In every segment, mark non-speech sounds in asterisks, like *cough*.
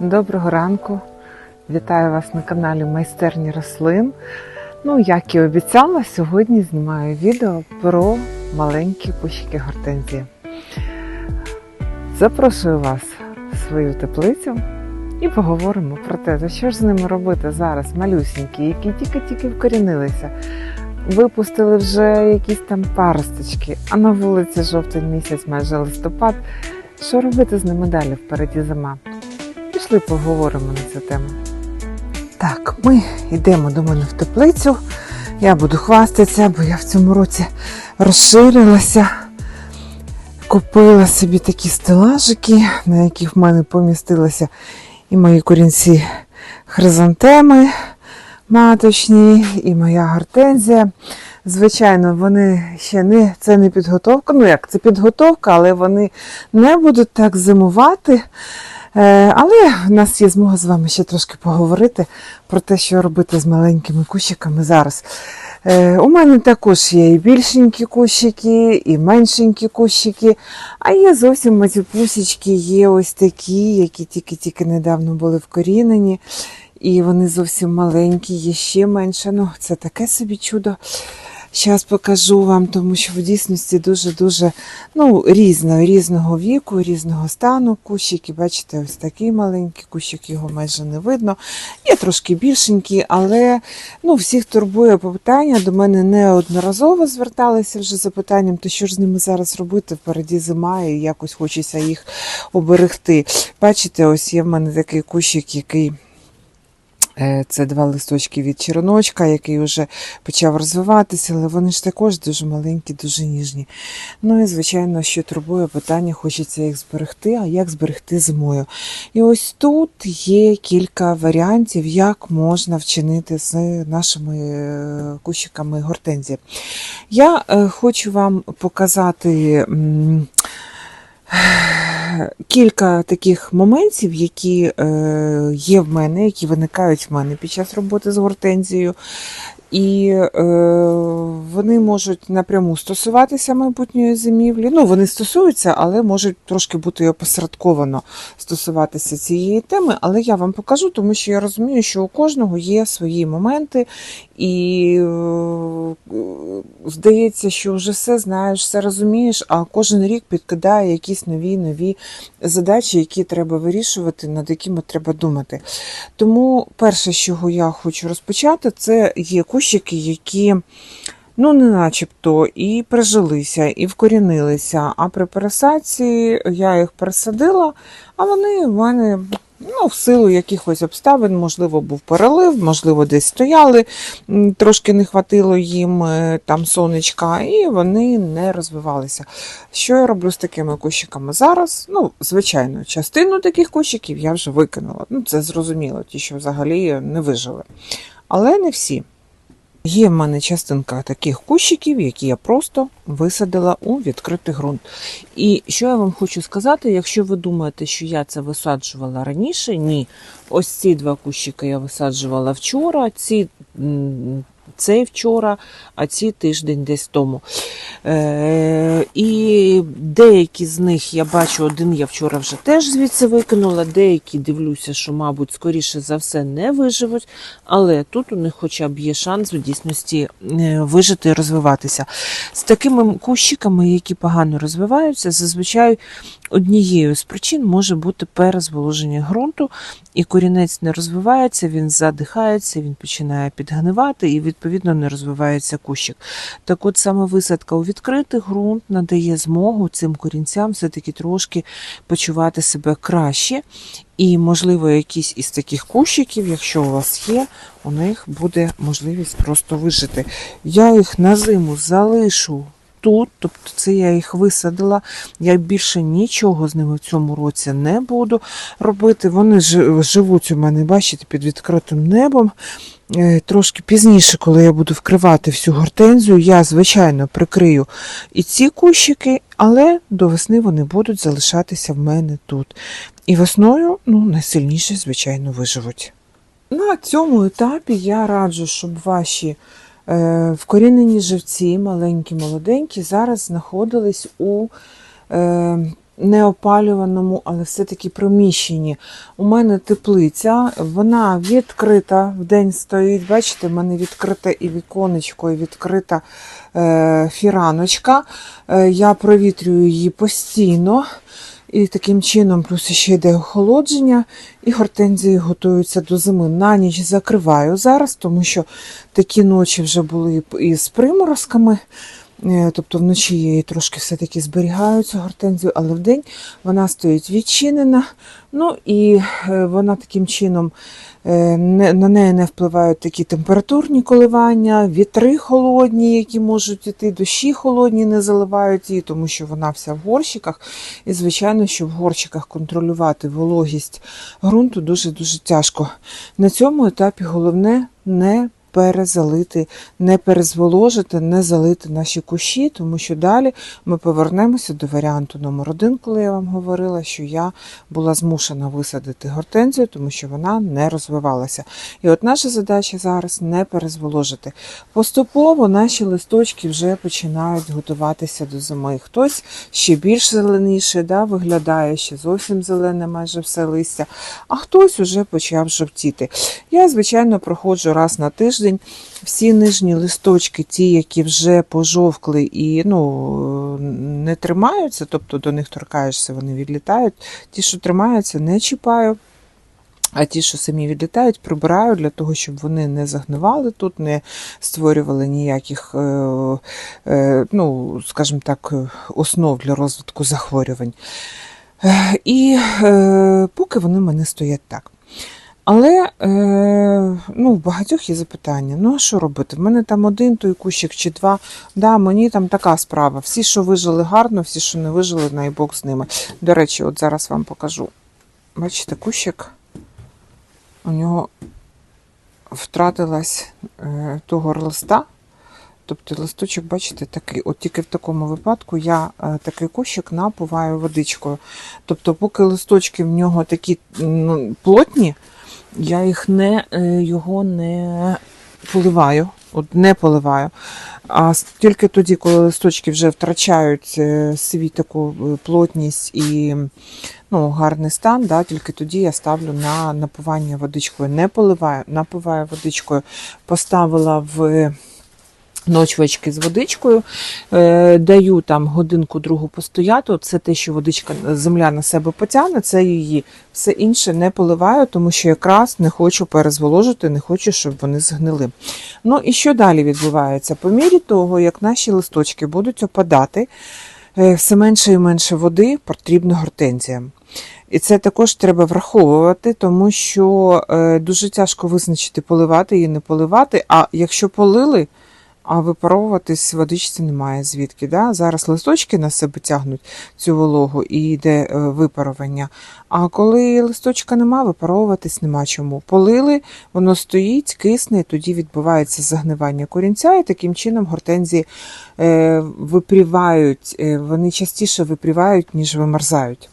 Доброго ранку! Вітаю вас на каналі Майстерні рослин. Ну, як і обіцяла, сьогодні знімаю відео про маленькі кущики гортензії. Запрошую вас в свою теплицю і поговоримо про те, що ж з ними робити зараз малюсінькі, які тільки-тільки вкорінилися. Випустили вже якісь там паросточки, а на вулиці жовтень місяць, майже листопад. Що робити з ними далі впереді зима? Пішли поговоримо на цю тему. Так, ми йдемо до мене в теплицю. Я буду хвастатися, бо я в цьому році розширилася. Купила собі такі стелажики, на яких в мене помістилися і мої корінці хризантеми маточні, і моя гортензія. Звичайно, вони ще не це не підготовка. Ну як це підготовка, але вони не будуть так зимувати. Е, Але в нас є змога з вами ще трошки поговорити про те, що робити з маленькими кущиками зараз. Е, У мене також є і більшенькі кущики, і меншенькі кущики, а є зовсім матюпусечки, є ось такі, які тільки-тільки недавно були вкорінені. І вони зовсім маленькі, є ще менше. Ну, це таке собі чудо. Зараз покажу вам, тому що в дійсності дуже-дуже ну, різно, різного віку, різного стану кущики. Бачите, ось такий маленький кущик, його майже не видно. Є трошки більшенькі, але ну, всіх турбує питання. До мене неодноразово зверталися вже за питанням, то що ж з ними зараз робити? Впереді зима, і якось хочеться їх оберегти. Бачите, ось є в мене такий кущик, який. Е, Це два листочки від череночка, який вже почав розвиватися, але вони ж також дуже маленькі, дуже ніжні. Ну і, звичайно, що турбує питання, хочеться їх зберегти, а як зберегти зимою. І ось тут є кілька варіантів, як можна вчинити з нашими е, кущиками гортензії. Я е, хочу вам показати. Кілька таких моментів, які е, є в мене, які виникають в мене під час роботи з гортензією, і е, вони можуть напряму стосуватися майбутньої зимівлі. Ну, вони стосуються, але можуть трошки бути опосередковано стосуватися цієї теми. Але я вам покажу, тому що я розумію, що у кожного є свої моменти, і е, здається, що вже все знаєш, все розумієш, а кожен рік підкидає якісь нові нові задачі, які треба вирішувати, над якими треба думати. Тому перше, з чого я хочу розпочати, це є кущики, які. Ну, не начебто і прижилися, і вкорінилися. А при пересадці я їх пересадила, а вони в мене ну, в силу якихось обставин, можливо, був перелив, можливо, десь стояли, трошки не хватило їм е, там сонечка, і вони не розвивалися. Що я роблю з такими кущиками зараз? Ну, звичайно, частину таких кущиків я вже викинула. Ну, це зрозуміло, ті, що взагалі не вижили. Але не всі. Є в мене частинка таких кущиків, які я просто висадила у відкритий ґрунт. І що я вам хочу сказати, якщо ви думаєте, що я це висаджувала раніше, ні. Ось ці два кущики я висаджувала вчора, ці, цей вчора, а ці тиждень десь тому. Е, і деякі з них я бачу, один я вчора вже теж звідси викинула, деякі дивлюся, що, мабуть, скоріше за все не виживуть, але тут у них хоча б є шанс в дійсності е, вижити і розвиватися. З такими кущиками, які погано розвиваються, зазвичай однією з причин може бути перезволоження ґрунту, і корінець не розвивається, він задихається, він починає підгнивати і, відповідно, не розвивається кущик. Так от саме висадка у відкритий ґрунт надає змогу цим корінцям все-таки трошки почувати себе краще. І, можливо, якісь із таких кущиків, якщо у вас є, у них буде можливість просто вижити. Я їх на зиму залишу тут, тобто це я їх висадила. Я більше нічого з ними в цьому році не буду робити. Вони живуть у мене, бачите, під відкритим небом. Е, Трошки пізніше, коли я буду вкривати всю гортензію, я, звичайно, прикрию і ці кущики, але до весни вони будуть залишатися в мене тут. І весною, ну, найсильніше, звичайно, виживуть. На цьому етапі я раджу, щоб ваші вкорінені живці, маленькі, молоденькі, зараз знаходились у е, неопалюваному, але все-таки приміщенні. У мене теплиця, вона відкрита, в день стоїть. Бачите, в мене відкрите і віконечко, і відкрита е, фіраночка. Е, я провітрюю її постійно. І таким чином, плюс ще йде охолодження, і гортензії готуються до зими. На ніч закриваю зараз, тому що такі ночі вже були і з приморозками. Е, Тобто вночі її трошки все-таки зберігаю цю гортензію, але вдень вона стоїть відчинена. Ну і е, вона таким чином е, на неї не впливають такі температурні коливання, вітри холодні, які можуть іти, дощі холодні не заливають її, тому що вона вся в горщиках. І, звичайно, що в горщиках контролювати вологість ґрунту дуже-дуже тяжко. На цьому етапі головне не перезалити, не перезволожити, не залити наші кущі, тому що далі ми повернемося до варіанту номер один, коли я вам говорила, що я була змушена висадити гортензію, тому що вона не розвивалася. І от наша задача зараз не перезволожити. Поступово наші листочки вже починають готуватися до зими. Хтось ще більш зеленіше да, виглядає, ще зовсім зелене майже все листя, а хтось уже почав жовтіти. Я, звичайно, проходжу раз на тиждень. Всі нижні листочки, ті, які вже пожовкли і ну, не тримаються, тобто до них торкаєшся, вони відлітають. Ті, що тримаються, не чіпаю. А ті, що самі відлітають, прибираю для того, щоб вони не загнивали тут, не створювали ніяких, е, е, ну, скажімо так, основ для розвитку захворювань. Е, І поки вони в мене стоять так. Але е, ну, в багатьох є запитання: ну а що робити? В мене там один той кущик чи два. Да, мені там така справа. Всі, що вижили гарно, всі, що не вижили, найбок з ними. До речі, от зараз вам покажу. Бачите, кущик у нього втратилась е, того листа. Тобто листочок, бачите, такий. От тільки в такому випадку я е, такий кущик напуваю водичкою. Тобто, поки листочки в нього такі ну, плотні, я їх не, е, його не поливаю. От не поливаю. А тільки тоді, коли листочки вже втрачають е, свій таку е, плотність і ну, гарний стан, да, тільки тоді я ставлю на напивання водичкою. Не поливаю, напиваю водичкою. Поставила в ночвачки з водичкою, е, даю там годинку другу постояти. Це те, що водичка земля на себе потягне, це її. Все інше не поливаю, тому що якраз не хочу перезволожити, не хочу, щоб вони згнили. Ну і що далі відбувається? По мірі того, як наші листочки будуть опадати, е, все менше і менше води потрібно гортензіям. І це також треба враховувати, тому що е, дуже тяжко визначити, поливати її, не поливати. А якщо полили, а випаровуватись водичці немає звідки. Да? Зараз листочки на себе тягнуть цю вологу і йде е, випарування. А коли листочка нема, випаровуватись нема чому. Полили, воно стоїть, кисне, тоді відбувається загнивання корінця, і таким чином гортензії е, випрівають, е, вони частіше випрівають, ніж вимерзають.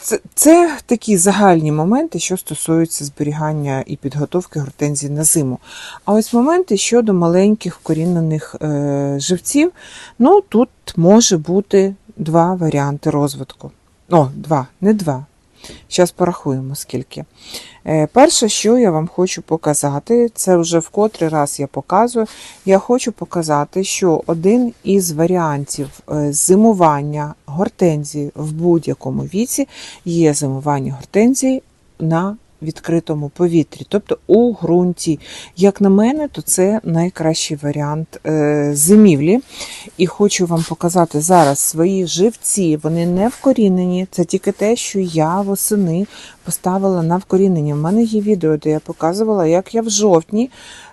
Це, це такі загальні моменти, що стосуються зберігання і підготовки гортензій на зиму. А ось моменти щодо маленьких вкорінених е, живців, ну тут може бути два варіанти розвитку. О, два, не два. Зараз порахуємо скільки. Е, Перше, що я вам хочу показати, це вже в котрий раз я показую. Я хочу показати, що один із варіантів е, зимування гортензії в будь-якому віці є зимування гортензії на відкритому повітрі, тобто у ґрунті. Як на мене, то це найкращий варіант е, зимівлі. І хочу вам показати зараз свої живці. Вони не вкорінені. Це тільки те, що я восени поставила на вкорінення. У мене є відео, де я показувала, як я в жовтні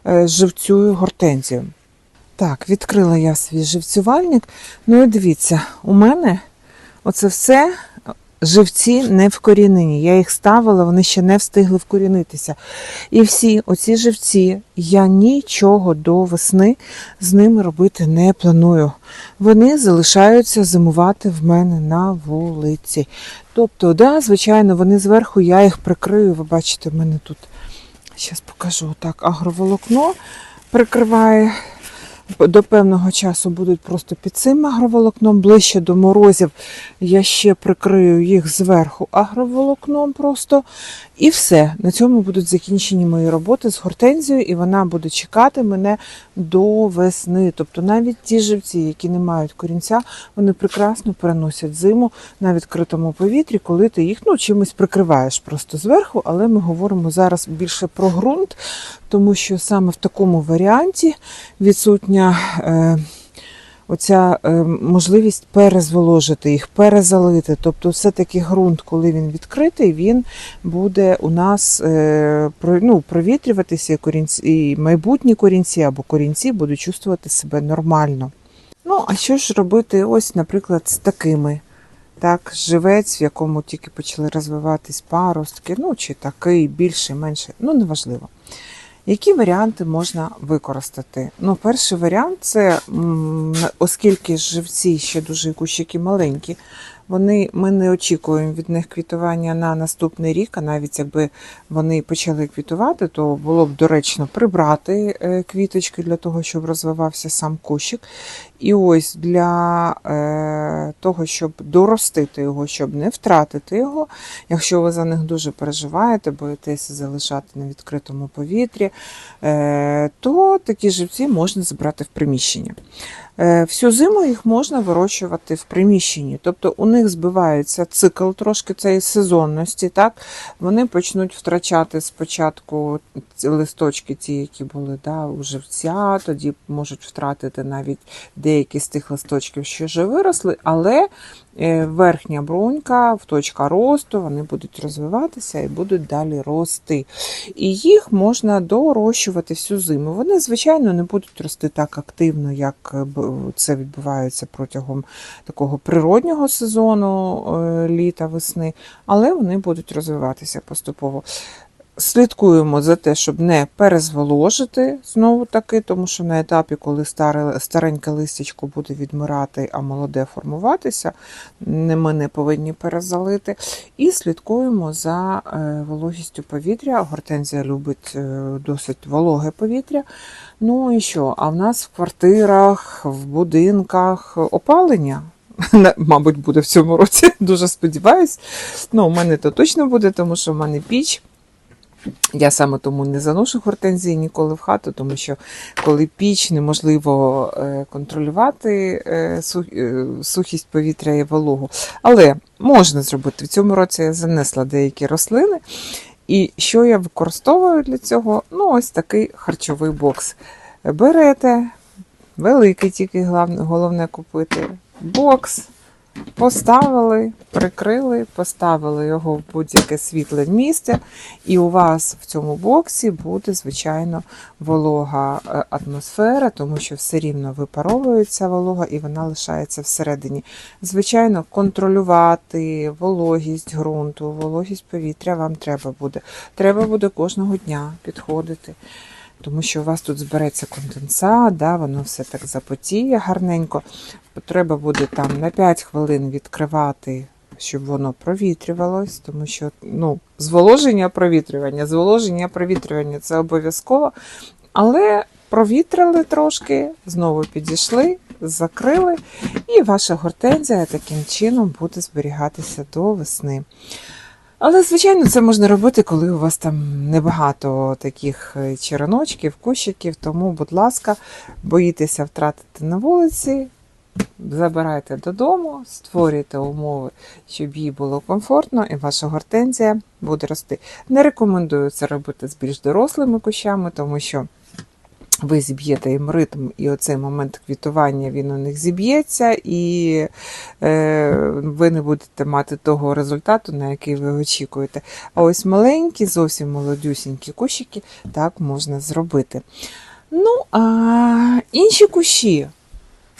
е, живцюю гортензію. Так, відкрила я свій живцювальник. Ну і дивіться, у мене оце все живці не вкорінені. Я їх ставила, вони ще не встигли вкорінитися. І всі оці живці я нічого до весни з ними робити не планую. Вони залишаються зимувати в мене на вулиці. Тобто, да, звичайно, вони зверху, я їх прикрию. Ви бачите, в мене тут, зараз покажу так, агроволокно прикриває до певного часу будуть просто під цим агроволокном. Ближче до морозів я ще прикрию їх зверху агроволокном просто. І все. На цьому будуть закінчені мої роботи з гортензією, і вона буде чекати мене до весни. Тобто навіть ті живці, які не мають корінця, вони прекрасно переносять зиму на відкритому повітрі, коли ти їх ну, чимось прикриваєш просто зверху, але ми говоримо зараз більше про ґрунт, тому що саме в такому варіанті відсутня. Е, Оця е, можливість перезволожити їх, перезалити. Тобто, все-таки ґрунт, коли він відкритий, він буде у нас е, ну, провітрюватися, і, корінці, і майбутні корінці або корінці будуть чувствувати себе нормально. Ну, а що ж робити, ось, наприклад, з такими? Так, живець, в якому тільки почали розвиватись паростки, ну чи такий, більший, менший, ну неважливо. Які варіанти можна використати? Ну, перший варіант це, оскільки живці ще дуже кущики маленькі, вони, ми не очікуємо від них квітування на наступний рік, а навіть якби вони почали квітувати, то було б доречно прибрати е, квіточки для того, щоб розвивався сам кущик. І ось для е, того, щоб доростити його, щоб не втратити його, якщо ви за них дуже переживаєте, боїтеся залишати на відкритому повітрі, е, то такі живці можна забрати в приміщення. Е, Всю зиму їх можна вирощувати в приміщенні, тобто у них збивається цикл трошки цієї сезонності. Так? Вони почнуть втрачати спочатку листочки, ті, які були да, у живця, тоді можуть втратити навіть деякі з тих листочків, що вже виросли, але е, верхня брунька, в точка росту, вони будуть розвиватися і будуть далі рости. І їх можна дорощувати всю зиму. Вони, звичайно, не будуть рости так активно, як е, це відбувається протягом такого природнього сезону е, літа, весни, але вони будуть розвиватися поступово. Слідкуємо за те, щоб не перезволожити знову таки, тому що на етапі, коли старе, стареньке листячко буде відмирати, а молоде формуватися, ми не повинні перезалити. І слідкуємо за е, вологістю повітря. Гортензія любить е, досить вологе повітря. Ну і що? А в нас в квартирах, в будинках опалення. *laughs* Мабуть, буде в цьому році, *laughs* дуже сподіваюсь. Ну, у мене то точно буде, тому що в мене піч. Я саме тому не заношу гортензії ніколи в хату, тому що коли піч неможливо е, контролювати е, е, сухість повітря і вологу. Але можна зробити. В цьому році я занесла деякі рослини. І що я використовую для цього? Ну, ось такий харчовий бокс. Берете, великий тільки головне купити. Бокс. Поставили, прикрили, поставили його в будь-яке світле місце, і у вас в цьому боксі буде, звичайно, волога е, атмосфера, тому що все рівно випаровується волога і вона лишається всередині. Звичайно, контролювати вологість ґрунту, вологість повітря вам треба буде. Треба буде кожного дня підходити. Тому що у вас тут збереться конденсат, да, воно все так запотіє гарненько. Треба буде там на 5 хвилин відкривати, щоб воно провітрювалось, тому що ну, зволоження провітрювання, зволоження провітрювання це обов'язково. Але провітрили трошки, знову підійшли, закрили, і ваша гортензія таким чином буде зберігатися до весни. Але, звичайно, це можна робити, коли у вас там небагато таких е, череночків, кущиків. Тому, будь ласка, боїтеся втратити на вулиці, забирайте додому, створюйте умови, щоб їй було комфортно, і ваша гортензія буде рости. Не рекомендую це робити з більш дорослими кущами, тому що ви зіб'єте їм ритм, і оцей момент квітування він у них зіб'ється, і е, ви не будете мати того результату, на який ви очікуєте. А ось маленькі, зовсім молодюсінькі кущики так можна зробити. Ну, а інші кущі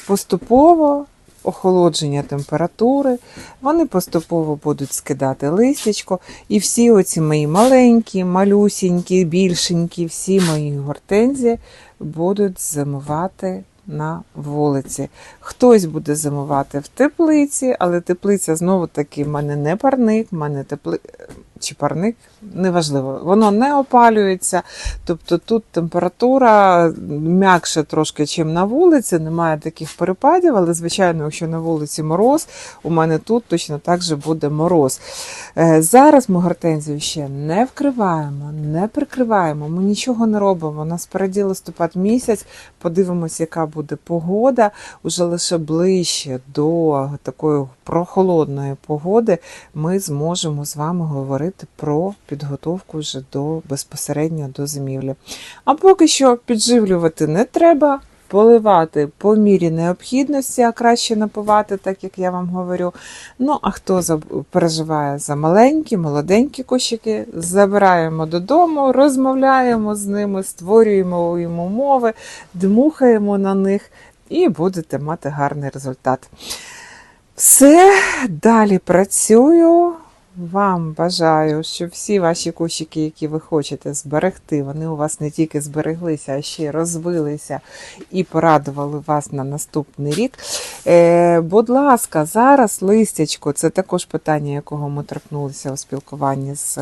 поступово. Охолодження температури, вони поступово будуть скидати листячко, і всі оці мої маленькі, малюсінькі, більшенькі, всі мої гортензії будуть зимувати на вулиці. Хтось буде зимувати в теплиці, але теплиця знову таки в мене не парник, в мене тепли... чи парник, неважливо, воно не опалюється. Тобто тут температура м'якше трошки, ніж на вулиці, немає таких перепадів, але, звичайно, якщо на вулиці мороз, у мене тут точно так же буде мороз. Е, Зараз ми гортензію ще не вкриваємо, не прикриваємо, ми нічого не робимо. Нас спереді листопад місяць, подивимось, яка буде погода. Уже лише ближче до такої прохолодної погоди ми зможемо з вами говорити про підготовку вже до безпосередньо до зимівлі. А поки що підживлювати не треба. Поливати по мірі необхідності, а краще напивати, так як я вам говорю. Ну, а хто за- переживає за маленькі, молоденькі кущики, забираємо додому, розмовляємо з ними, створюємо їм умови, дмухаємо на них і будете мати гарний результат. Все, далі працюю. Вам бажаю, щоб всі ваші кущики, які ви хочете зберегти, вони у вас не тільки збереглися, а ще й розвилися і порадували вас на наступний рік. Е, будь ласка, зараз листячко, це також питання, якого ми торкнулися у спілкуванні з.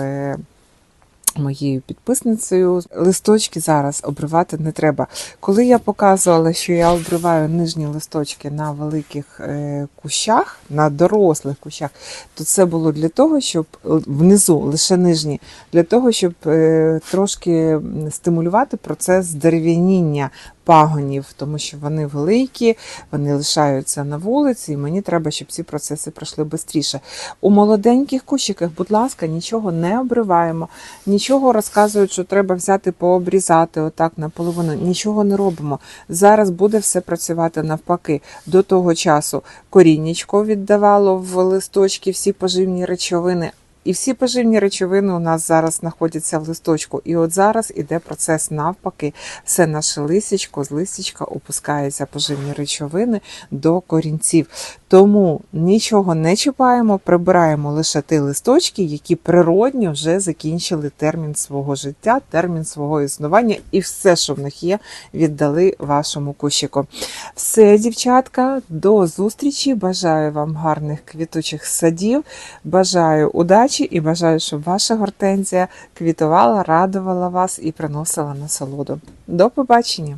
Моєю підписницею листочки зараз обривати не треба. Коли я показувала, що я обриваю нижні листочки на великих е, кущах, на дорослих кущах, то це було для того, щоб е, внизу, лише нижні, для того, щоб е, трошки стимулювати процес дерев'яніння пагонів, тому що вони великі, вони лишаються на вулиці, і мені треба, щоб ці процеси пройшли швидше. У молоденьких кущиках, будь ласка, нічого не обриваємо, нічого розказують, що треба взяти пообрізати отак наполовину. Нічого не робимо. Зараз буде все працювати навпаки. До того часу коріннячко віддавало в листочки всі поживні речовини. І всі поживні речовини у нас зараз знаходяться в листочку. І от зараз іде процес навпаки. Все наше листячко з листячка опускається поживні речовини до корінців. Тому нічого не чіпаємо, прибираємо лише ті листочки, які природньо вже закінчили термін свого життя, термін свого існування, і все, що в них є, віддали вашому кущику. Все, дівчатка, до зустрічі. Бажаю вам гарних квітучих садів. Бажаю удачі і бажаю, щоб ваша гортензія квітувала, радувала вас і приносила насолоду. До побачення!